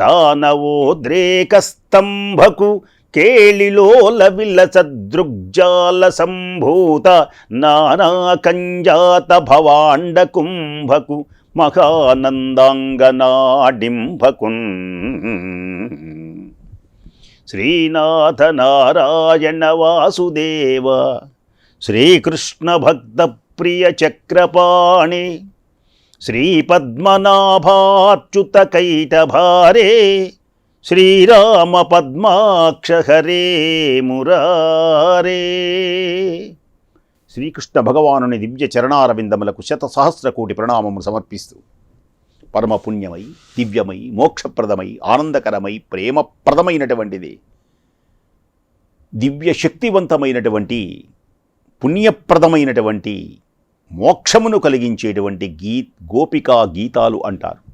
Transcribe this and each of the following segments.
దానవోద్రేకస్తంభకు కేళిలోల విలసదృగ్జాల సంభూత నానాకంజాత భవాండ కుంభకు మహానందాంగనాడింభకున్. శ్రీనాథ నారాయణ వాసుదేవ శ్రీకృష్ణ భక్త ప్రియ చక్రపాణి శ్రీపద్మనాభాచ్యుతకైటభారే శ్రీరామ పద్మాక్షహరే మురారే. శ్రీకృష్ణ భగవానుని దివ్య చరణారవిందములకు శత సహస్ర కోటి ప్రణామములు సమర్పిస్తూ పరమపుణ్యమై దివ్యమై మోక్షప్రదమై ఆనందకరమై ప్రేమప్రదమైనటువంటిది దివ్య శక్తివంతమైనటువంటి పుణ్యప్రదమైనటువంటి మోక్షమును కలిగించేటువంటి గీ గోపికా గీతాలు అంటారు.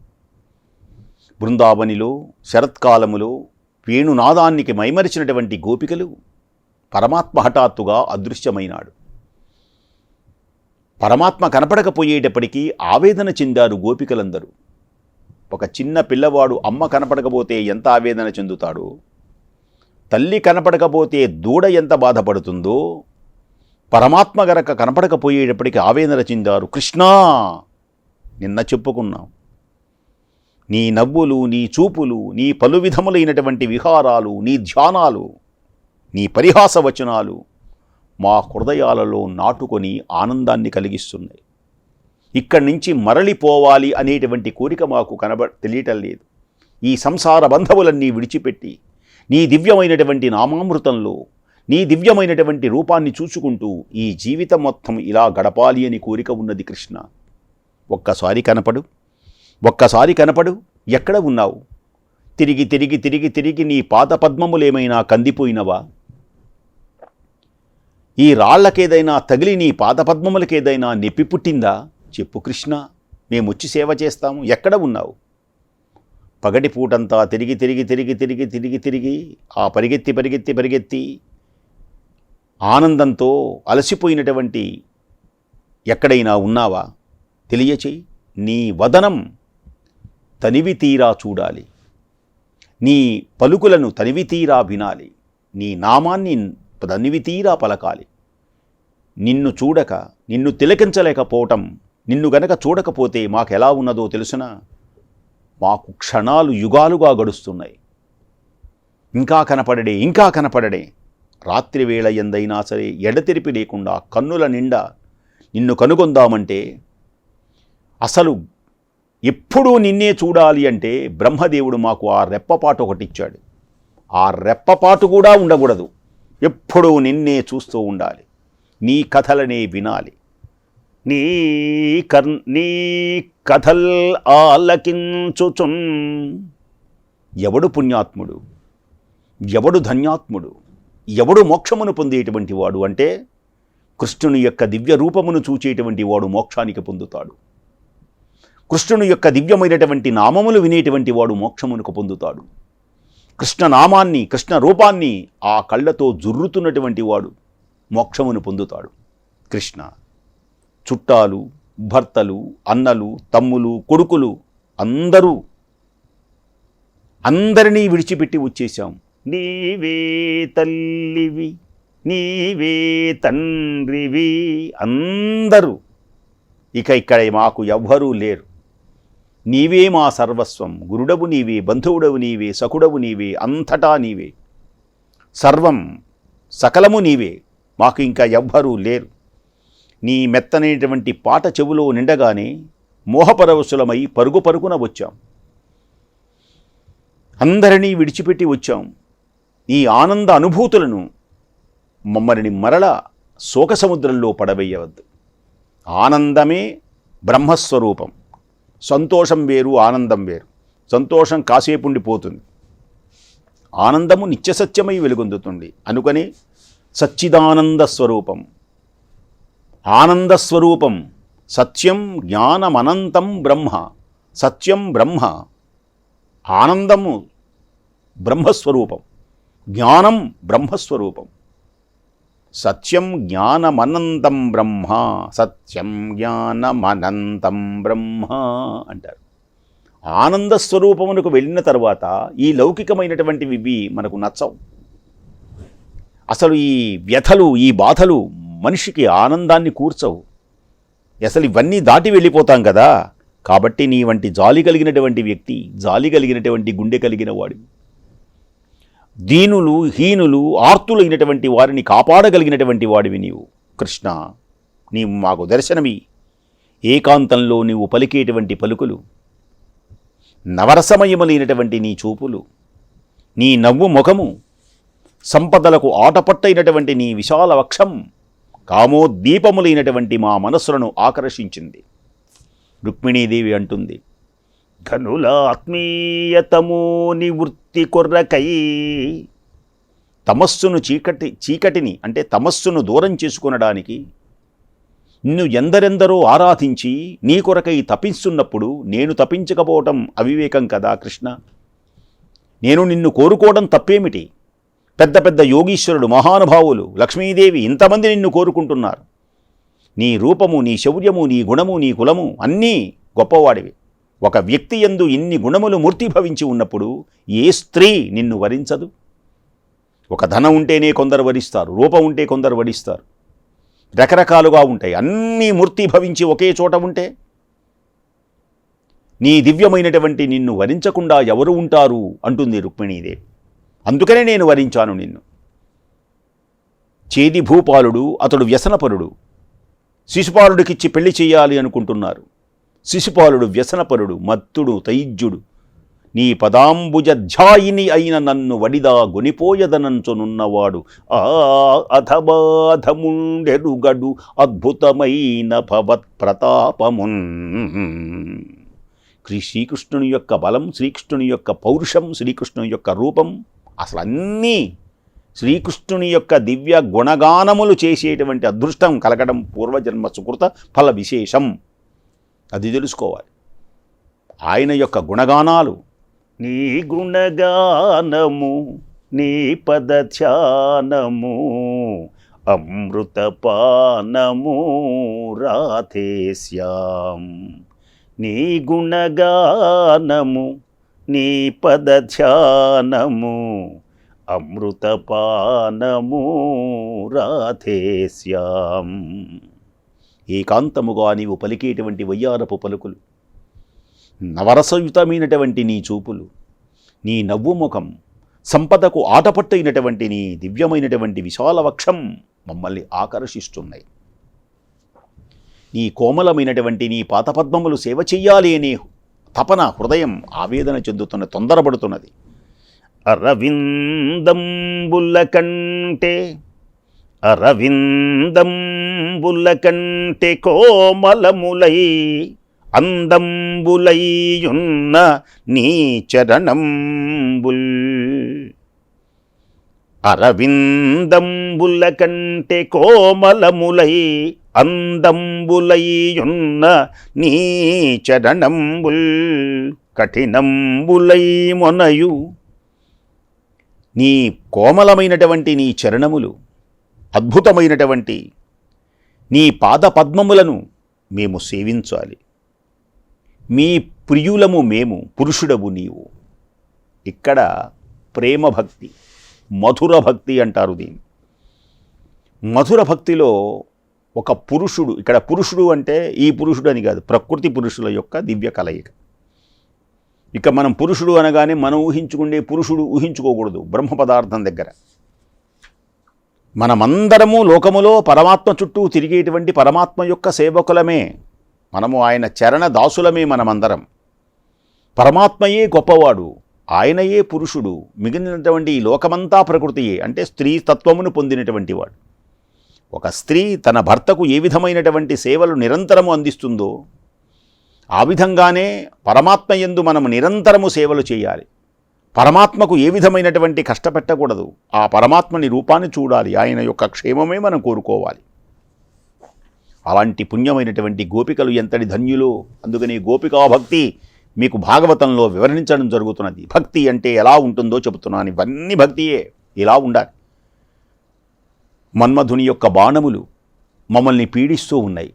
బృందావనిలో శరత్కాలములో వేణునాదానికి మైమరిచినటువంటి గోపికలు పరమాత్మ హఠాత్తుగా అదృశ్యమైనాడు. పరమాత్మ కనపడకపోయేటప్పటికీ ఆవేదన చెందారు గోపికలందరూ. ఒక చిన్న పిల్లవాడు అమ్మ కనపడకపోతే ఎంత ఆవేదన చెందుతాడో? తల్లి కనపడకపోతే దూడ ఎంత బాధపడుతుందో పరమాత్మ గనక కనపడకపోయేటప్పటికీ ఆవేదన చెందారు కృష్ణా నిన్న చెప్పుకున్నాం. నీ నవ్వులు నీ చూపులు నీ పలు విధములైనటువంటి విహారాలు నీ ధ్యానాలు నీ పరిహాస వచనాలు మా హృదయాలలో నాటుకొని ఆనందాన్ని కలిగిస్తున్నాయి. ఇక్కడి నుంచి మరలిపోవాలి అనేటువంటి కోరిక మాకు కనబ తెలియటం లేదు. ఈ సంసార బంధములన్నీ విడిచిపెట్టి నీ దివ్యమైనటువంటి నామామృతంలో నీ దివ్యమైనటువంటి రూపాన్ని చూసుకుంటూ ఈ జీవితం మొత్తం ఇలా గడపాలి అని కోరిక ఉన్నది కృష్ణ. ఒక్కసారి కనపడు ఒక్కసారి కనపడు ఎక్కడ ఉన్నావు? తిరిగి తిరిగి తిరిగి తిరిగి నీ పాద పద్మములేమైనా కందిపోయినవా? ఈ రాళ్ళకేదైనా తగిలి నీ పాదపద్మములకేదైనా నొప్పి పుట్టిందా? చెప్పు కృష్ణ మేమొచ్చి సేవ చేస్తాము ఎక్కడ ఉన్నావు? పగటి పూటంతా తిరిగి తిరిగి తిరిగి తిరిగి తిరిగి తిరిగి ఆ పరిగెత్తి పరిగెత్తి పరిగెత్తి ఆనందంతో అలసిపోయినటువంటి ఎక్కడైనా ఉన్నావా? తెలియచేయి. నీ వదనం తనివి తీరా చూడాలి. నీ పలుకులను తనివి తీరా వినాలి. నీ నామాన్ని తనివి తీరా పలకాలి. నిన్ను చూడక నిన్ను తిలకించలేకపోవటం నిన్ను గనక చూడకపోతే మాకెలా ఉన్నదో తెలుసిన? మాకు క్షణాలు యుగాలుగా గడుస్తున్నాయి. ఇంకా కనపడడే ఇంకా కనపడడే. రాత్రి వేళ ఎందైనా సరే ఎడతెరిపి లేకుండా కన్నుల నిండా నిన్ను కనుగొందామంటే అసలు ఎప్పుడూ నిన్నే చూడాలి అంటే బ్రహ్మదేవుడు మాకు ఆ రెప్పపాటు ఒకటి ఇచ్చాడు. ఆ రెప్పపాటు కూడా ఉండకూడదు. ఎప్పుడూ నిన్నే చూస్తూ ఉండాలి. నీ కథలనే వినాలి. నీ కర్ నీ కథల్ ఆలకించుచున్. ఎవడు పుణ్యాత్ముడు? ఎవడు ధన్యాత్ముడు? ఎవడు మోక్షమును పొందేటువంటి వాడు అంటే కృష్ణుని యొక్క దివ్య రూపమును చూచేటువంటి వాడు మోక్షానికి పొందుతాడు. కృష్ణుని యొక్క దివ్యమైనటువంటి నామములు వినేటువంటి వాడు మోక్షమునకు పొందుతాడు. కృష్ణ నామాన్ని కృష్ణ రూపాన్ని ఆ కళ్ళతో జుర్రుతున్నటువంటి వాడు మోక్షమును పొందుతాడు. కృష్ణ చుట్టాలు భర్తలు అన్నలు తమ్ములు కొడుకులు అందరూ అందరినీ విడిచిపెట్టి వచ్చేసాం నీవే తల్లివి నీవే తండ్రివి అందరూ. ఇక ఇక్కడ మాకు ఎవ్వరూ లేరు. నీవే మా సర్వస్వం గురుడవు నీవే బంధువుడవు నీవే సకుడవు నీవే అంతటా నీవే. సర్వం సకలము నీవే మాకు ఇంకా ఎవ్వరూ లేరు. నీ మెత్తనైనటువంటి పాట చెవులో నిండగానే మోహపరవశులమై పరుగు పరుగున వచ్చాం. అందరినీ విడిచిపెట్టి వచ్చాం. ఈ ఆనంద అనుభూతులను మమ్మల్ని మరల శోక సముద్రంలో పడవేయవద్దు. ఆనందమే బ్రహ్మస్వరూపం. సంతోషం వేరు ఆనందం వేరు. సంతోషం కాసేపు ఉండిపోతుంది ఆనందము నిత్యసత్యమై వెలుగొందుతుంది. అనుకని సచ్చిదానంద స్వరూపం. ఆనంద స్వరూపం. సత్యం జ్ఞానమనంతం బ్రహ్మ. సత్యం బ్రహ్మ. ఆనందము బ్రహ్మస్వరూపం. జ్ఞానం బ్రహ్మస్వరూపం. సత్యం జ్ఞానమనంతం బ్రహ్మ సత్యం జ్ఞానమనంతం బ్రహ్మ అంటారు. ఆనంద స్వరూపమునకు వెళ్ళిన తర్వాత ఈ లౌకికమైనటువంటివి ఇవి మనకు నచ్చవు. అసలు ఈ వ్యథలు ఈ బాధలు మనిషికి ఆనందాన్ని కూర్చవు. అసలు ఇవన్నీ దాటి వెళ్ళిపోతాం కదా. కాబట్టి నీ వంటి జాలి కలిగినటువంటి వ్యక్తి జాలి కలిగినటువంటి గుండె కలిగిన వాడివి దీనులు హీనులు ఆర్తులైనటువంటి వారిని కాపాడగలిగినటువంటి వాడివి నీవు. కృష్ణ నీవు మాకు దర్శనమి. ఏకాంతంలో నీవు పలికేటువంటి పలుకులు. నవరసమయములైనటువంటి నీ చూపులు. నీ నవ్వు ముఖము. సంపదలకు ఆటపట్టైనటువంటి నీ విశాల వక్షం. కామోద్దీపములైనటువంటి మా మనస్సులను ఆకర్షించింది. రుక్మిణీదేవి అంటుంది ఘనులాత్మీయతమో నివృత్తి కొర్రకై. తమస్సును చీకటి చీకటిని అంటే తమస్సును దూరం చేసుకొనడానికి నిన్ను ఎందరెందరో ఆరాధించి నీ కొరకై తపిస్తున్నప్పుడు నేను తపించకపోవటం అవివేకం కదా కృష్ణ. నేను నిన్ను కోరుకోవడం తప్పేమిటి? పెద్ద పెద్ద యోగీశ్వరుడు మహానుభావులు లక్ష్మీదేవి ఇంతమంది నిన్ను కోరుకుంటున్నారు. నీ రూపము నీ శౌర్యము నీ గుణము నీ కులము అన్నీ గొప్పవాడివి. ఒక వ్యక్తి ఎందు ఇన్ని గుణములు మూర్తిభవించి ఉన్నప్పుడు ఏ స్త్రీ నిన్ను వరించదు? ఒక ధనం ఉంటేనే కొందరు వరిస్తారు రూపం ఉంటే కొందరు వరిస్తారు. రకరకాలుగా ఉంటాయి అన్నీ మూర్తిభవించి ఒకే చోట ఉంటే? నీ దివ్యమైనటువంటి నిన్ను వరించకుండా ఎవరు ఉంటారు? అంటుంది రుక్మిణీదేవి. అందుకనే నేను వరించాను నిన్ను. చేది భూపాలుడు అతడు వ్యసనపరుడు. శిశుపాలుడికిచ్చి పెళ్ళి చేయాలి అనుకుంటున్నారు. శిశుపాలుడు వ్యసనపరుడు మత్తుడు తైజ్యుడు. నీ పదాంబుజధ్యాయిని అయిన నన్ను వడిదా గొనిపోయదనంచునున్నవాడు. ఆ అధబాధముండెరుగడు అద్భుతమైన భవత్ ప్రతాపమున్ శ్రీ శ్రీకృష్ణుని యొక్క బలం శ్రీకృష్ణుని యొక్క పౌరుషం శ్రీకృష్ణుని యొక్క రూపం అసలు అన్నీ శ్రీకృష్ణుని యొక్క దివ్య గుణగానములు చేసేటువంటి అదృష్టం కలగడం పూర్వజన్మ సుకృత ఫల విశేషం అది తెలుసుకోవాలి. ఆయన యొక్క గుణగానాలు నీ గుణగానము నీ పదధ్యానము అమృతపానము రాధేశ్యాం. నీ గుణగానము నీ పదధ్యానము అమృతపానము రాధేశ్యాం. ఏకాంతముగా నీవు పలికేటువంటి వయ్యారపు పలుకులు నవరసయుతమైనటువంటి నీ చూపులు నీ నవ్వు ముఖం సంపదకు ఆటపట్టైనటువంటి నీ దివ్యమైనటువంటి విశాల వక్షం మమ్మల్ని ఆకర్షిస్తున్నాయి. నీ కోమలమైనటువంటి నీ పాతపద్మములు సేవ చెయ్యాలి అనే తపన హృదయం ఆవేదన చెందుతున్న తొందరపడుతున్నది. అరవిందంబుల్ల కంటే అరవిందంబుల్ల కంటే కోమలములై అందంబులైయున్న నీ చరణంబుల్. అరవిందంబుల కంటే కోమలములై అందంబులైయున్న నీ చరణంబుల్. కఠినంబులై మొనయు నీ కోమలమైనటువంటి నీ చరణములు అద్భుతమైనటువంటి నీ పాద పద్మములను మేము సేవించాలి. మీ ప్రియులము మేము పురుషుడవు నీవు. ఇక్కడ ప్రేమ భక్తి మధుర భక్తి అంటారు దీన్ని. మధుర భక్తిలో ఒక పురుషుడు ఇక్కడ పురుషుడు అంటే ఈ పురుషుడు అని కాదు ప్రకృతి పురుషుల యొక్క దివ్య కలయిక. ఇక మనం పురుషుడు అనగానే మనం ఊహించుకుండే పురుషుడు ఊహించుకోకూడదు బ్రహ్మ పదార్థం దగ్గర. మనమందరము లోకములో పరమాత్మ చుట్టూ తిరిగేటువంటి పరమాత్మ యొక్క సేవకులమే. మనము ఆయన చరణ దాసులమే మనమందరం. పరమాత్మయే గొప్పవాడు ఆయనయే పురుషుడు మిగిలినటువంటి ఈ లోకమంతా ప్రకృతియే అంటే స్త్రీ తత్వమును పొందినటువంటి వాడు. ఒక స్త్రీ తన భర్తకు ఏ విధమైనటువంటి సేవలు నిరంతరము అందిస్తుందో ఆ విధంగానే పరమాత్మ ఎందు మనము నిరంతరము సేవలు చేయాలి. పరమాత్మకు ఏ విధమైనటువంటి కష్టపెట్టకూడదు. ఆ పరమాత్మని రూపాన్ని చూడాలి. ఆయన యొక్క క్షేమమే మనం కోరుకోవాలి. అలాంటి పుణ్యమైనటువంటి గోపికలు ఎంతటి ధన్యులు. అందుకని గోపికా భక్తి మీకు భాగవతంలో వివరించడం జరుగుతున్నది. భక్తి అంటే ఎలా ఉంటుందో చెబుతున్నాను. ఇవన్నీ భక్తియే. ఇలా ఉండాలి. మన్మధుని యొక్క బాణములు మమ్మల్ని పీడిస్తూ ఉన్నాయి.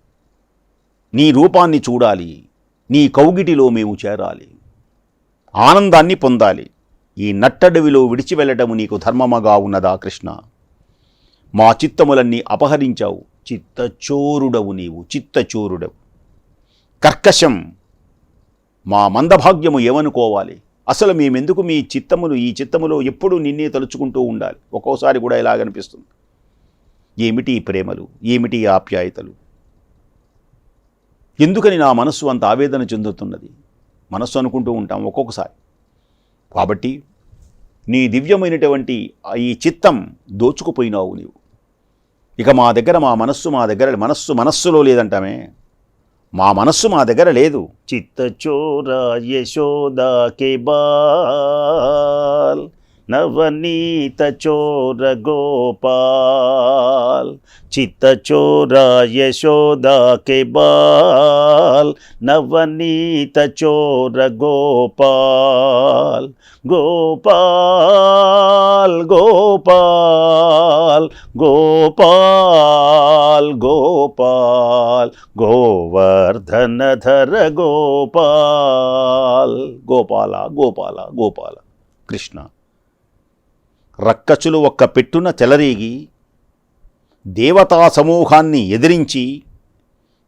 నీ రూపాన్ని చూడాలి. నీ కౌగిటిలో మేము చేరాలి. ఆనందాన్ని పొందాలి. ఈ నట్టడవిలో విడిచి వెళ్ళటము నీకు ధర్మమగా ఉన్నదా కృష్ణ? మా చిత్తములన్నీ అపహరించావు. చిత్తచోరుడవు నీవు చిత్తచోరుడవు. కర్కశం మా మందభాగ్యము ఏమనుకోవాలి? అసలు మేమెందుకు మీ చిత్తములు ఈ చిత్తములో ఎప్పుడూ నిన్నే తలుచుకుంటూ ఉండాలి? ఒక్కోసారి కూడా ఇలాగనిపిస్తుంది ఏమిటి ప్రేమలు? ఏమిటి ఆప్యాయతలు? ఎందుకని నా మనస్సు అంత ఆవేదన చెందుతున్నది? మనస్సు అనుకుంటూ ఉంటాం ఒక్కొక్కసారి. కాబట్టి నీ దివ్యమైనటువంటి ఈ చిత్తం దోచుకుపోయినావు నీవు. ఇక మా దగ్గర మా మనస్సు మా దగ్గర మనస్సు మనస్సులో లేదంటామే. మా మనస్సు మా దగ్గర లేదు. చిత్తచోర యశోదాకే బా నవనీత చోర గోపాల్ చిత్తచోర యశోదా కే బాల్. నవనీత చోర గోపాల్ గోపాల్ గోపాల్ గోపాల్ గోపాల్ గోవర్ధనధర గోపాల్. గోపాల గోపాల గోపాల కృష్ణ. రక్కచులు ఒక్క పెట్టున చెలరేగి దేవతా సమూహాన్ని ఎదిరించి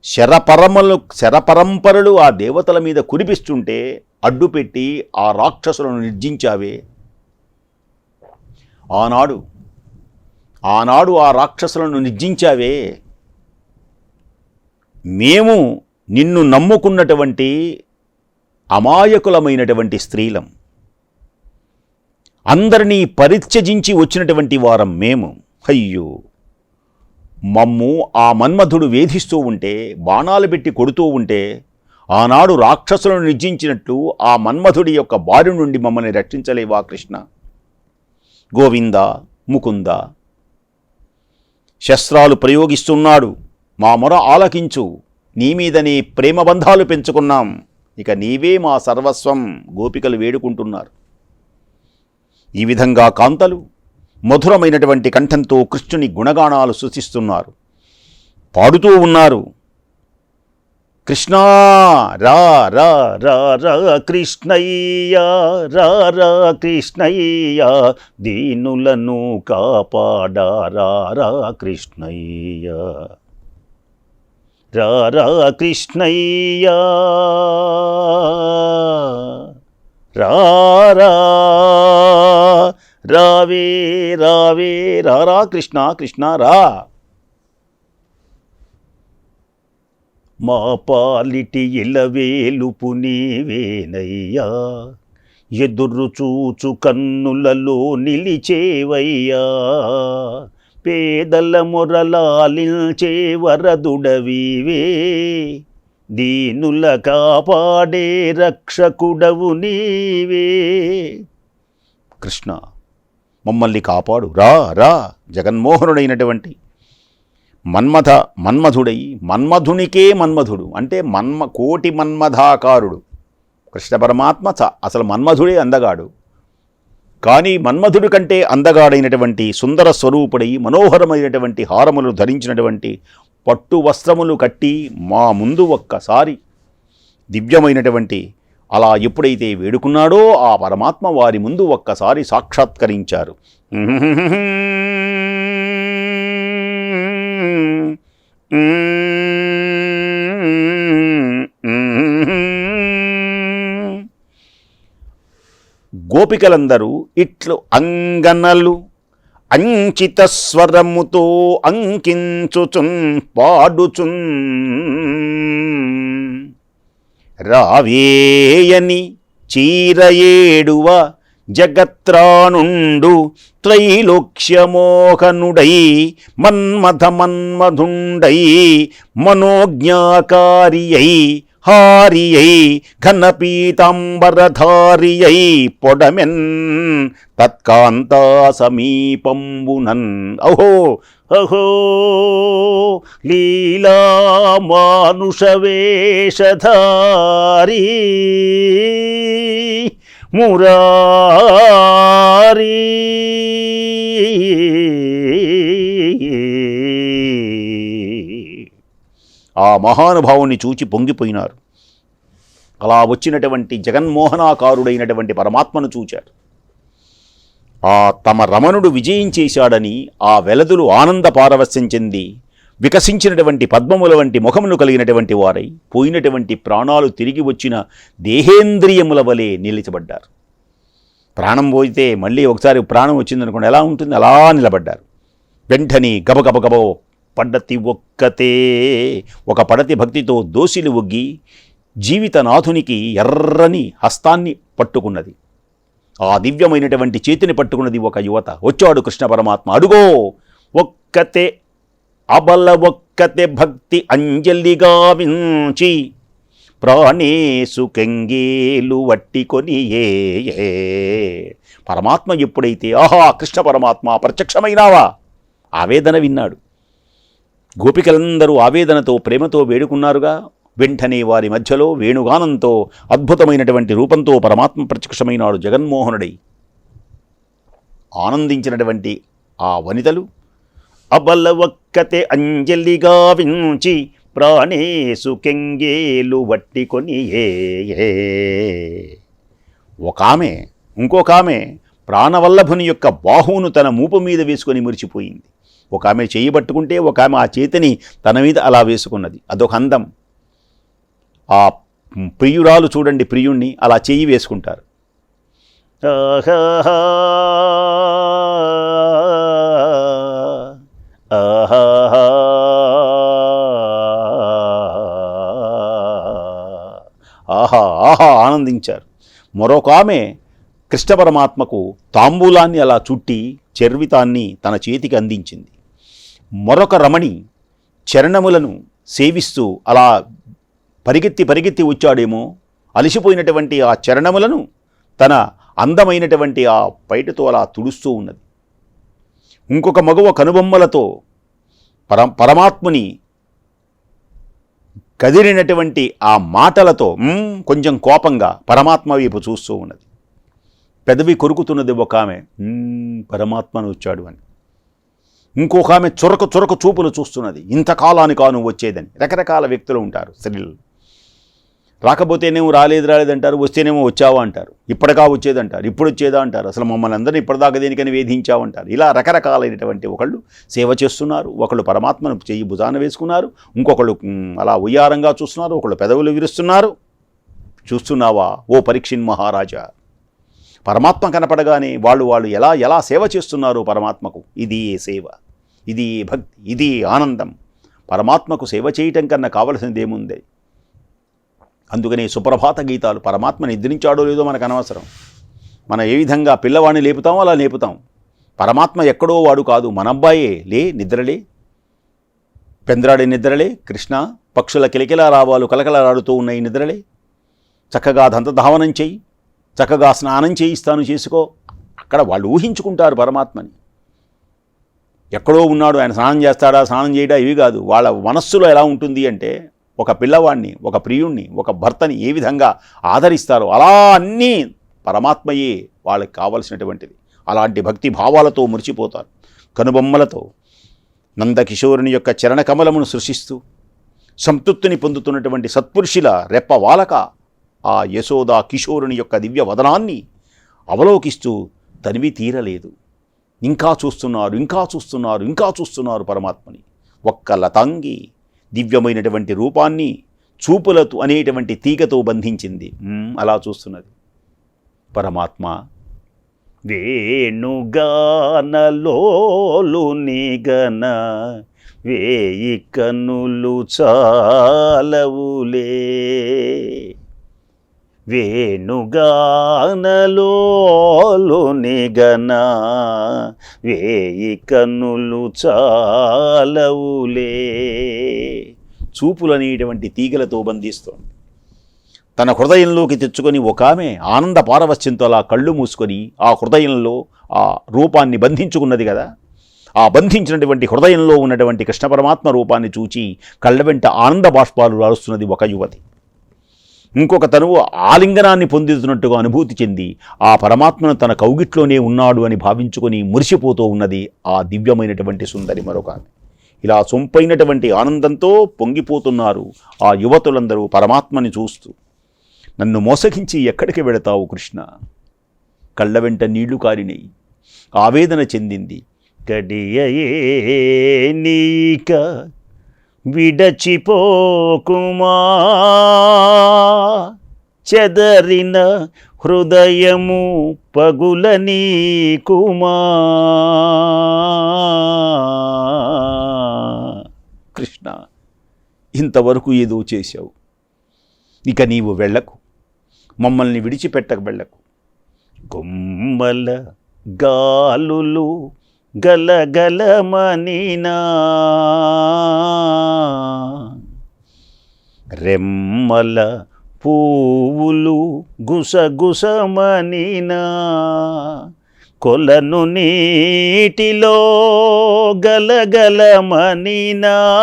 శరపరమలు శరపరంపరలు ఆ దేవతల మీద కురిపిస్తుంటే అడ్డుపెట్టి ఆ రాక్షసులను నిర్జించావే. ఆనాడు ఆనాడు ఆ రాక్షసులను నిర్జించావే. మేము నిన్ను నమ్ముకున్నటువంటి అమాయకులమైనటువంటి స్త్రీలం. అందరినీ పరిత్యజించి వచ్చినటువంటి వారం మేము. అయ్యో. మమ్ము ఆ మన్మధుడు వేధిస్తూ ఉంటే బాణాలు పెట్టి కొడుతూ ఉంటే ఆనాడు రాక్షసులను నిర్జించినట్లు ఆ మన్మధుడి యొక్క బారి నుండి మమ్మల్ని రక్షించలేవా కృష్ణ? గోవింద ముకుంద శస్త్రాలు ప్రయోగిస్తున్నాడు. మా మొర ఆలకించు. నీ మీదనే ప్రేమబంధాలు పెంచుకున్నాం. ఇక నీవే మా సర్వస్వం గోపికలు వేడుకుంటున్నారు. ఈ విధంగా కాంతలు మధురమైనటువంటి కంఠంతో కృష్ణుని గుణగాణాలు సూచిస్తున్నారు పాడుతూ ఉన్నారు. కృష్ణ రా రా రా రా కృష్ణయ్య రా రా కృష్ణయ్య దీనులను కాపాడా రా రా కృష్ణయ్య. రా రా కృష్ణయ్య. రా రావే రావే రా రా కృష్ణ కృష్ణ రా. మా పాలిటి ఇలవేలుపు నీవేనయ్యా ఎదురు చూచు కన్నులలో నిలిచేవయ్యా పేదల మొరలాలిల్చే వరదుడవివే దీనుల కాపాడే రక్షకుడవు నీవే. కృష్ణ మమ్మల్ని కాపాడు. రా రా జగన్మోహనుడైనటువంటి మన్మథ మన్మధుడై మన్మధునికే మన్మధుడు అంటే మన్మ కోటి మన్మధాకారుడు. కృష్ణ పరమాత్మ అసలు మన్మధుడే అందగాడు. కానీ మన్మధుడి కంటే అందగాడైనటువంటి సుందర స్వరూపుడై మనోహరమైనటువంటి హారములు ధరించినటువంటి పట్టు వస్త్రములు కట్టి మా ముందు ఒక్కసారి దివ్యమైనటువంటి అలా ఎప్పుడైతే వేడుకున్నాడో ఆ పరమాత్మ వారి ముందు ఒక్కసారి సాక్షాత్కరించారు. గోపికలందరూ ఇట్లు అంగనలు అంచిత స్వరముతో అంకించుచున్ పాడుచున్. రావేయని చీరయేడువ జగత్రానుండు త్రైలోక్ష్యమోహనుడై మన్మథ మన్మధుండై మనోజ్ఞాకారియై హారియై ఘనపీతాంబరధారియై పొడమెన్ తత్కాంతా సమీపంబునన్. అహో అహో లీలా మానుషవేషధారీ మురారీ ఆ మహానుభావుని చూచి పొంగిపోయినారు. అలా వచ్చినటువంటి జగన్మోహనాకారుడైనటువంటి పరమాత్మను చూచారు. ఆ తమ రమణుడు విజయించేశాడని ఆ వెలదులు ఆనంద పారవస్యం చెంది వికసించినటువంటి పద్మముల వంటి ముఖమును కలిగినటువంటి వారై పోయినటువంటి ప్రాణాలు తిరిగి వచ్చిన దేహేంద్రియముల వలె నిలిచబడ్డారు. ప్రాణం పోయితే మళ్ళీ ఒకసారి ప్రాణం వచ్చిందనుకోండి ఎలా ఉంటుంది? అలా నిలబడ్డారు. వెంటనే గబగబగబో పడతి ఒక్కతే. ఒక పడతి భక్తితో దోసిలు ఒగ్గి జీవితనాథునికి ఎర్రని హస్తాన్ని పట్టుకున్నది. ఆ దివ్యమైనటువంటి చేతిని పట్టుకున్నది ఒక యువత. వచ్చాడు కృష్ణ పరమాత్మ. అడుగో ఒక్కతే అబల ఒక్కతే భక్తి అంజలిగా వించి ప్రాణేసు కెంగేలు వట్టికొని ఏ ఏ. పరమాత్మ ఎప్పుడైతే ఆహా కృష్ణ పరమాత్మ ప్రత్యక్షమైనావా? ఆవేదన విన్నాడు. గోపికలందరూ ఆవేదనతో ప్రేమతో వేడుకున్నారుగా. వెంటనే వారి మధ్యలో వేణుగానంతో అద్భుతమైనటువంటి రూపంతో పరమాత్మ ప్రత్యక్షమైనాడు జగన్మోహనుడై. ఆనందించినటువంటి ఆ వనితలు అబల ఒక్కతే అంజలిగా వించి ప్రాణేసు కెంగేలు వట్టికొని ఏ ఒక ఆమె ఇంకొక ఆమె ప్రాణవల్లభుని యొక్క బాహువును తన మూపు మీద వేసుకొని మురిచిపోయింది. ఒక ఆమె చేయి పట్టుకుంటే ఒక ఆమె ఆ చేతిని తన మీద అలా వేసుకున్నది. అదొక అందం. ఆ ప్రియురాలు చూడండి ప్రియుణ్ణి అలా చేయి వేసుకుంటారు. ఆహా ఆహా ఆనందించారు. మరొక ఆమె కృష్ణ పరమాత్మకు తాంబూలాన్ని అలా చుట్టి చర్వితాన్ని తన చేతికి అందించింది. మరొక రమణి చరణములను సేవిస్తూ అలా పరిగెత్తి పరిగెత్తి వచ్చాడేమో. అలసిపోయినటువంటి ఆ చరణములను తన అందమైనటువంటి ఆ పైటతో అలా తుడుస్తూ ఉన్నది. ఇంకొక మగువ కనుబొమ్మలతో పర పరమాత్ముని కదిరినటువంటి ఆ మాటలతో కొంచెం కోపంగా పరమాత్మ వైపు చూస్తూ ఉన్నది. పెదవి కొరుకుతున్నది ఒక ఆమె పరమాత్మను వచ్చాడు అని. ఇంకొక ఆమె చొరక చొరక చూపులు చూస్తున్నది. ఇంతకాలానికి కాను వచ్చేదని. రకరకాల వ్యక్తులు ఉంటారు. స్త్రీలు రాకపోతేనేమో రాలేదు రాలేదంటారు. వస్తేనేమో వచ్చావా అంటారు. ఇప్పటికా వచ్చేదంటారు. ఇప్పుడు వచ్చేదా అంటారు. అసలు మమ్మల్ని అందరినీ ఇప్పటిదాకా దేనికని వేధించావంటారు ఇలా రకరకాలైనటువంటి ఒకళ్ళు సేవ చేస్తున్నారు. ఒకళ్ళు పరమాత్మను చెయ్యి భుజాన వేసుకున్నారు. ఇంకొకళ్ళు అలా ఉయ్యారంగా చూస్తున్నారు. ఒకళ్ళు పెదవులు విరుస్తున్నారు. చూస్తున్నావా? ఓ పరీక్షిన్ మహారాజా. పరమాత్మ కనపడగానే వాళ్ళు వాళ్ళు ఎలా ఎలా సేవ చేస్తున్నారు పరమాత్మకు? ఇది సేవ ఇది భక్తి ఇది ఆనందం. పరమాత్మకు సేవ చేయటం కన్నా కావలసింది ఏముంది అందుకనే సుప్రభాత గీతాలు పరమాత్మ నిద్రించాడో లేదో మనకు అనవసరం. మనం ఏ విధంగా పిల్లవాడిని లేపుతామో అలా లేపుతాం. పరమాత్మ ఎక్కడో వాడు కాదు మన అబ్బాయే లే నిద్రలే. పెంద్రాడి నిద్రలే. కృష్ణ పక్షుల కిలకిలా రావాలు కలకలరాడుతూ ఉన్నాయి నిద్రలే. చక్కగా దంతధావనం చెయ్యి. చక్కగా స్నానం చేయిస్తాను చేసుకో. అక్కడ వాళ్ళు ఊహించుకుంటారు పరమాత్మని. ఎక్కడో ఉన్నాడు ఆయన స్నానం చేస్తాడా స్నానం చేయడా ఇవి కాదు. వాళ్ళ మనస్సులో ఎలా ఉంటుంది అంటే ఒక పిల్లవాడిని ఒక ప్రియుణ్ణి ఒక భర్తని ఏ విధంగా ఆదరిస్తారో అలా అన్నీ పరమాత్మయే వాళ్ళకి కావలసినటువంటిది. అలాంటి భక్తి భావాలతో మురిచిపోతారు కనుబొమ్మలతో నందకిషోరుని యొక్క చరణ కమలమును సృష్టిస్తూ సంతృప్తిని పొందుతున్నటువంటి సత్పురుషుల రెప్ప వాలక ఆ యశోదా కిషోరుని యొక్క దివ్య వదనాన్ని అవలోకిస్తూ తనివి తీరలేదు. ఇంకా చూస్తున్నారు ఇంకా చూస్తున్నారు ఇంకా చూస్తున్నారు పరమాత్మని. ఒక్క లతాంగి దివ్యమైనటువంటి రూపాన్ని చూపులతో అనేటువంటి తీగతో బంధించింది. అలా చూస్తున్నది. పరమాత్మ వేణుగానలోలు నిగన వేయి కన్నులు చాలవులే. వేణుగానలోలు నిగన వేయి కన్నులు చాలవులే. చూపులనేటువంటి తీగలతో బంధిస్తోంది. తన హృదయంలోకి తెచ్చుకొని ఒక ఆమె ఆనంద పారవశ్యంతో అలా కళ్ళు మూసుకొని ఆ హృదయంలో ఆ రూపాన్ని బంధించుకున్నది కదా. ఆ బంధించినటువంటి హృదయంలో ఉన్నటువంటి కృష్ణ పరమాత్మ రూపాన్ని చూచి కళ్ళ వెంట ఆనంద బాష్పాలు రాలుస్తున్నది ఒక యువతి. ఇంకొక తనువు ఆలింగనాన్ని పొందుతున్నట్టుగా అనుభూతి చెంది ఆ పరమాత్మను తన కౌగిట్లోనే ఉన్నాడు అని భావించుకొని మురిసిపోతూ ఉన్నది ఆ దివ్యమైనటువంటి సుందరి మరొక ఇలా సొంపైనటువంటి ఆనందంతో పొంగిపోతున్నారు ఆ యువతులందరూ పరమాత్మని చూస్తూ. నన్ను మోసగించి ఎక్కడికి వెళతావు కృష్ణ? కళ్ళ వెంట నీళ్ళు కారినాయి ఆవేదన చెందింది. గడియయే నీక విడచిపోకుమా? చెదరిన హృదయము పగుల నీకుమా? కృష్ణ ఇంతవరకు ఏదో చేశావు. ఇక నీవు వెళ్ళకు. మమ్మల్ని విడిచిపెట్టక వెళ్ళకు. కొమ్మల గాలులు గలగలమనినా. రెమ్మల పువ్వులు గుసగుసమనినా. కొలను నీటిలో గలగలమనినా.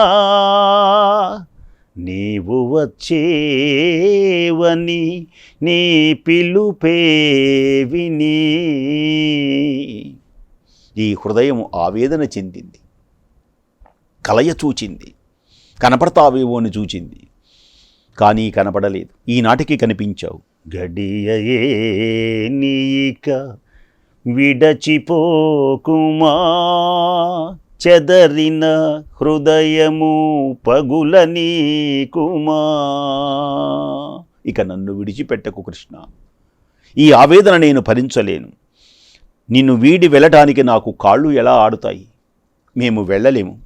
నీవు వచ్చేవని నీ పిలుపే విని. ఈ హృదయం ఆవేదన చెందింది. కలయ చూచింది. కనపడతావేమో అని చూచింది. కానీ కనపడలేదు. ఈనాటికి కనిపించావు. గడియయే నీక విడచిపోకుమా? చెదరిన హృదయము పగుల నీకుమా? ఇక నన్ను విడిచిపెట్టకు కృష్ణ. ఈ ఆవేదన నేను భరించలేను. నిన్ను వీడి వెళ్ళటానికి నాకు కాళ్ళు ఎలా ఆడుతాయి? మేము వెళ్ళలేము.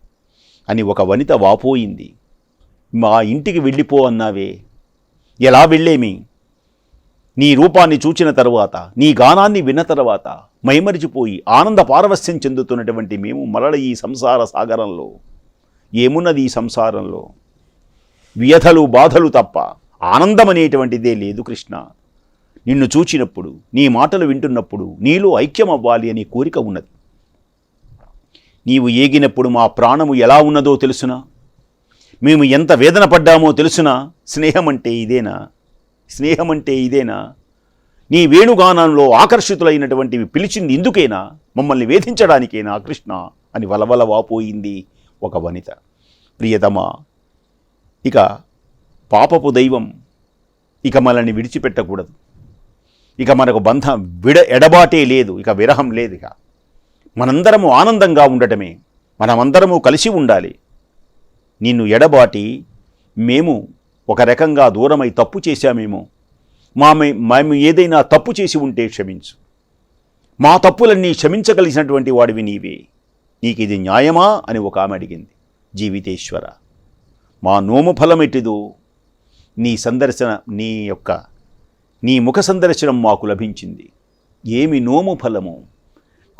అని ఒక వనిత వాపోయింది. మా ఇంటికి వెళ్ళిపో అన్నావే. ఎలా వెళ్ళేమి? నీ రూపాన్ని చూచిన తరువాత నీ గానాన్ని విన్న తరువాత మైమరిచిపోయి ఆనంద పారవస్యం చెందుతున్నటువంటి మేము మరల ఈ సంసార సాగరంలో. ఏమున్నది ఈ సంసారంలో? వ్యధలు బాధలు తప్ప ఆనందం అనేటువంటిదే లేదు కృష్ణ. నిన్ను చూచినప్పుడు నీ మాటలు వింటున్నప్పుడు నీలో ఐక్యం అవ్వాలి అనే కోరిక ఉన్నది. నీవు ఏగినప్పుడు మా ప్రాణము ఎలా ఉన్నదో తెలుసునా? మేము ఎంత వేదన పడ్డామో తెలుసునా? స్నేహం అంటే ఇదేనా? స్నేహం అంటే ఇదేనా? నీ వేణుగానంలో ఆకర్షితులైనటువంటివి పిలిచింది ఇందుకేనా? మమ్మల్ని వేధించడానికేనా కృష్ణ? అని వలవల వాపోయింది ఒక వనిత. ప్రియతమా ఇక పాపపు దైవం ఇక మనల్ని విడిచిపెట్టకూడదు. ఇక మనకు బంధం విడ ఎడబాటే లేదు ఇక విరహం లేదు ఇక. మనందరము ఆనందంగా ఉండటమే మనమందరము కలిసి ఉండాలి. నిన్ను ఎడబాటి మేము ఒక రకంగా దూరమై తప్పు చేశామేమో మా మేము ఏదైనా తప్పు చేసి ఉంటే క్షమించు. మా తప్పులన్నీ క్షమించగలిగినటువంటి వాడివి నీవే. నీకు ఇది న్యాయమా అని ఒక ఆమె అడిగింది. జీవితేశ్వర మా నోము ఫలం ఎట్టిదో నీ సందర్శన నీ యొక్క నీ ముఖ సందర్శనం మాకు లభించింది. ఏమి నోము ఫలము?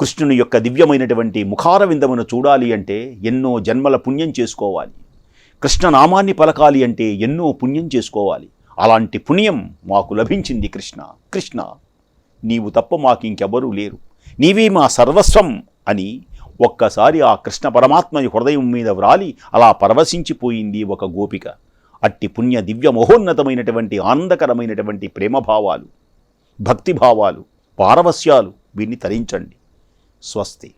కృష్ణుని యొక్క దివ్యమైనటువంటి ముఖారవిందమును చూడాలి అంటే ఎన్నో జన్మల పుణ్యం చేసుకోవాలి. కృష్ణనామాన్ని పలకాలి అంటే ఎన్నో పుణ్యం చేసుకోవాలి. అలాంటి పుణ్యం మాకు లభించింది కృష్ణ. కృష్ణ నీవు తప్ప మాకు ఇంకెవరూ లేరు. నీవే మా సర్వస్వం అని ఒక్కసారి ఆ కృష్ణ పరమాత్మ హృదయం మీద వ్రాలి అలా పరవశించిపోయింది ఒక గోపిక. అట్టి పుణ్య దివ్య మహోన్నతమైనటువంటి ఆనందకరమైనటువంటి ప్రేమభావాలు భక్తిభావాలు పారవస్యాలు వీటిని తరించండి. స్వస్తి.